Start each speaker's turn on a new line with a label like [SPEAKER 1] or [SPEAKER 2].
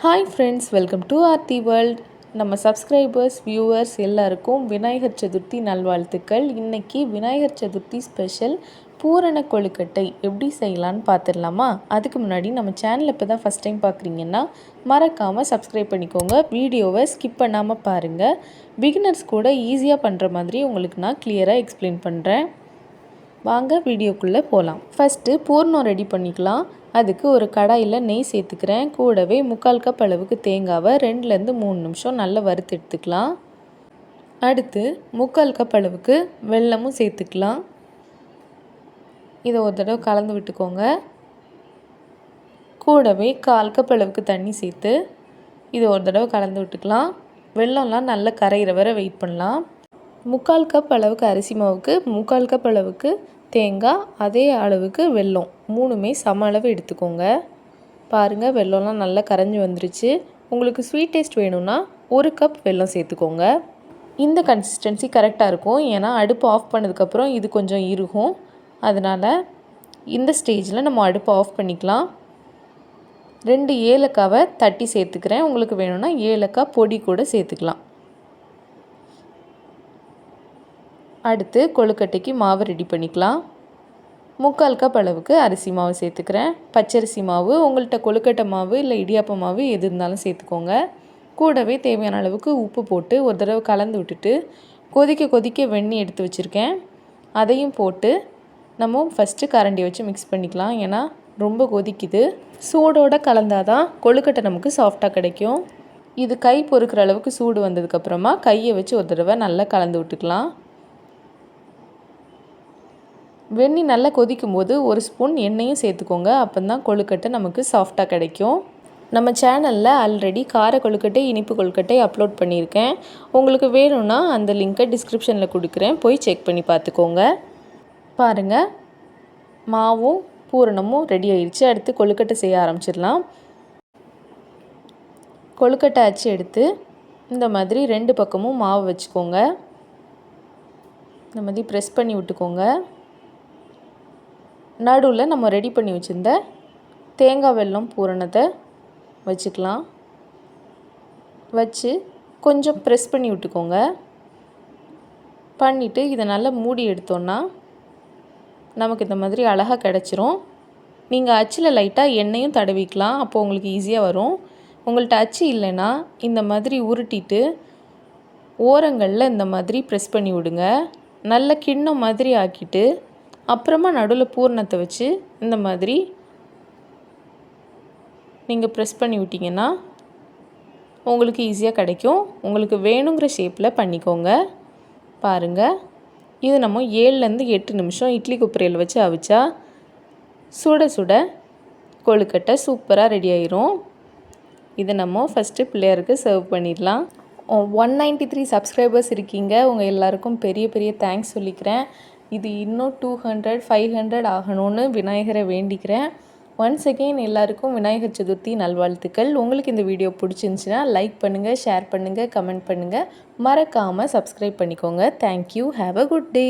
[SPEAKER 1] Hi friends welcome to Aarthi world நம்ம subscribers viewers எல்லாருக்கும் விநாயகர் சதுர்த்தி நல்வாழ்த்துக்கள். இன்றைக்கி விநாயகர் சதுர்த்தி ஸ்பெஷல் பூரண கொழுக்கட்டை எப்படி செய்யலான்னு பார்த்துடலாமா? அதுக்கு முன்னாடி நம்ம சேனல் இப்போ தான் ஃபஸ்ட் டைம் பார்க்குறீங்கன்னா மறக்காமல் சப்ஸ்கிரைப் பண்ணிக்கோங்க. வீடியோவை ஸ்கிப் பண்ணாமல் பாருங்கள் பிகினர்ஸ் கூட ஈஸியாக பண்ணுற மாதிரி உங்களுக்கு நான் கிளியராக எக்ஸ்பிளைன் பண்ணுறேன் வாங்க வீடியோக்குள்ளே போகலாம். ஃபஸ்ட்டு பூர்ணம் ரெடி பண்ணிக்கலாம். அதுக்கு ஒரு கடாயில் நெய் சேர்த்துக்கிறேன். கூடவே முக்கால் கப் அளவுக்கு தேங்காவை ரெண்டுலேருந்து மூணு நிமிஷம் நல்லா வறுத்து எடுத்துக்கலாம். அடுத்து முக்கால் கப் அளவுக்கு வெல்லமும் சேர்த்துக்கலாம். இதை ஒரு தடவை கலந்து விட்டுக்கோங்க. கூடவே கால் கப் அளவுக்கு தண்ணி சேர்த்து இதை ஒரு தடவை கலந்து விட்டுக்கலாம். வெள்ளம்லாம் நல்லா கரையிற வரை வெயிட் பண்ணலாம். முக்கால் கப் அளவுக்கு அரிசி மாவுக்கு முக்கால் கப் அளவுக்கு தேங்காய் அதே அளவுக்கு வெல்லம். மூணுமே சம அளவு எடுத்துக்கோங்க. பாருங்கள் வெல்லம்லாம் நல்லா கரைஞ்சி வந்துருச்சு. உங்களுக்கு ஸ்வீட் டேஸ்ட் வேணும்னா ஒரு கப் வெல்லம் சேர்த்துக்கோங்க. இந்த கன்சிஸ்டன்சி கரெக்டாக இருக்கும். ஏன்னா அடுப்பு ஆஃப் பண்ணதுக்கப்புறம் இது கொஞ்சம் இருக்கும் அதனால் இந்த ஸ்டேஜில் நம்ம அடுப்பை ஆஃப் பண்ணிக்கலாம். ரெண்டு ஏலக்காவை தட்டி சேர்த்துக்கிறேன். உங்களுக்கு வேணும்னா ஏலக்காய் பொடி கூட சேர்த்துக்கலாம். அடுத்து கொழுக்கட்டைக்கு மாவு ரெடி பண்ணிக்கலாம். முக்கால் கப் அளவுக்கு அரிசி மாவு சேர்த்துக்கிறேன். பச்சரிசி மாவு உங்கள்கிட்ட கொழுக்கட்டை மாவு இல்லை இடியாப்ப மாவு எது இருந்தாலும் சேர்த்துக்கோங்க. கூடவே தேவையான அளவுக்கு உப்பு போட்டு ஒரு தடவை கலந்து விட்டுட்டு கொதிக்க கொதிக்க வெண்ணி எடுத்து வச்சுருக்கேன். அதையும் போட்டு நம்ம ஃபஸ்ட்டு கரண்டி வச்சு மிக்ஸ் பண்ணிக்கலாம். ஏன்னா ரொம்ப கொதிக்குது. சூடோடு கலந்தால் தான் கொழுக்கட்டை நமக்கு சாஃப்டாக கிடைக்கும். இது கை பொறுக்கிற அளவுக்கு சூடு வந்ததுக்கப்புறமா கையை வச்சு ஒரு தடவை நல்லா கலந்து விட்டுக்கலாம். வெண்ணி நல்லா கொதிக்கும் போது ஒரு ஸ்பூன் எண்ணெயும் சேர்த்துக்கோங்க. அப்போ தான் கொழுக்கட்டை நமக்கு சாஃப்டாக கிடைக்கும். நம்ம சேனலில் ஆல்ரெடி கார கொழுக்கட்டை இனிப்பு கொழுக்கட்டை அப்லோட் பண்ணியிருக்கேன். உங்களுக்கு வேணும்னா அந்த லிங்க்கை டிஸ்கிரிப்ஷனில் கொடுக்குறேன். போய் செக் பண்ணி பார்த்துக்கோங்க. பாருங்கள் மாவும் பூரணமும் ரெடி ஆயிடுச்சு அடுத்து கொழுக்கட்டை செய்ய ஆரம்பிச்சிடலாம். கொழுக்கட்டை அச்சு எடுத்து இந்த மாதிரி ரெண்டு பக்கமும் மாவு வச்சுக்கோங்க. இந்த மாதிரி ப்ரெஸ் பண்ணி விட்டுக்கோங்க. நடுவில் நம்ம ரெடி பண்ணி வச்சுருந்த தேங்காய் வெல்லம் பூரணத்தை வச்சுக்கலாம். வச்சு கொஞ்சம் ப்ரெஸ் பண்ணி விட்டுக்கோங்க. பண்ணிவிட்டு இதை நல்லா மூடி எடுத்தோன்னா நமக்கு இந்த மாதிரி அழகாக கிடச்சிரும். நீங்கள் அச்சில் லைட்டாக எண்ணெயும் தடவிக்கலாம். அப்போது உங்களுக்கு ஈஸியாக வரும். உங்கள்கிட்ட அச்சு இல்லைன்னா இந்த மாதிரி உருட்டிட்டு ஓரங்களில் இந்த மாதிரி ப்ரெஸ் பண்ணி விடுங்க. நல்ல கிண்ணம் மாதிரி ஆக்கிட்டு அப்புறமா நடுவில் பூர்ணத்தை வச்சு இந்த மாதிரி நீங்கள் ப்ரெஸ் பண்ணி விட்டிங்கன்னா உங்களுக்கு ஈஸியாக கிடைக்கும். உங்களுக்கு வேணுங்கிற ஷேப்பில் பண்ணிக்கோங்க. பாருங்கள் இது நம்ம ஏழுலேருந்து எட்டு நிமிஷம் இட்லி குப்பரையில் வச்சு அவிச்சா சுட சுட கொழுக்கட்டை சூப்பராக ரெடி ஆயிரும். இதை நம்ம ஃபஸ்ட்டு பிள்ளையாருக்கு சர்வ் பண்ணிடலாம். ஒன் நைன்ட்டி த்ரீ சப்ஸ்கிரைபர்ஸ் இருக்கீங்க. உங்கள் எல்லாருக்கும் பெரிய பெரிய தேங்க்ஸ் சொல்லிக்கிறேன். இது இன்னும் டூ ஹண்ட்ரட் ஃபைவ் ஹண்ட்ரட் ஆகணும்னு விநாயகரை வேண்டிக்கிறேன். ஒன்ஸ் அகெயின் எல்லாருக்கும் விநாயகர் சதுர்த்தி நல்வாழ்த்துக்கள். உங்களுக்கு இந்த வீடியோ பிடிச்சிருந்துச்சின்னா லைக் பண்ணுங்கள் ஷேர் பண்ணுங்கள் கமெண்ட் பண்ணுங்கள் மறக்காமல் சப்ஸ்கிரைப் பண்ணிக்கோங்க. Thank you have a good day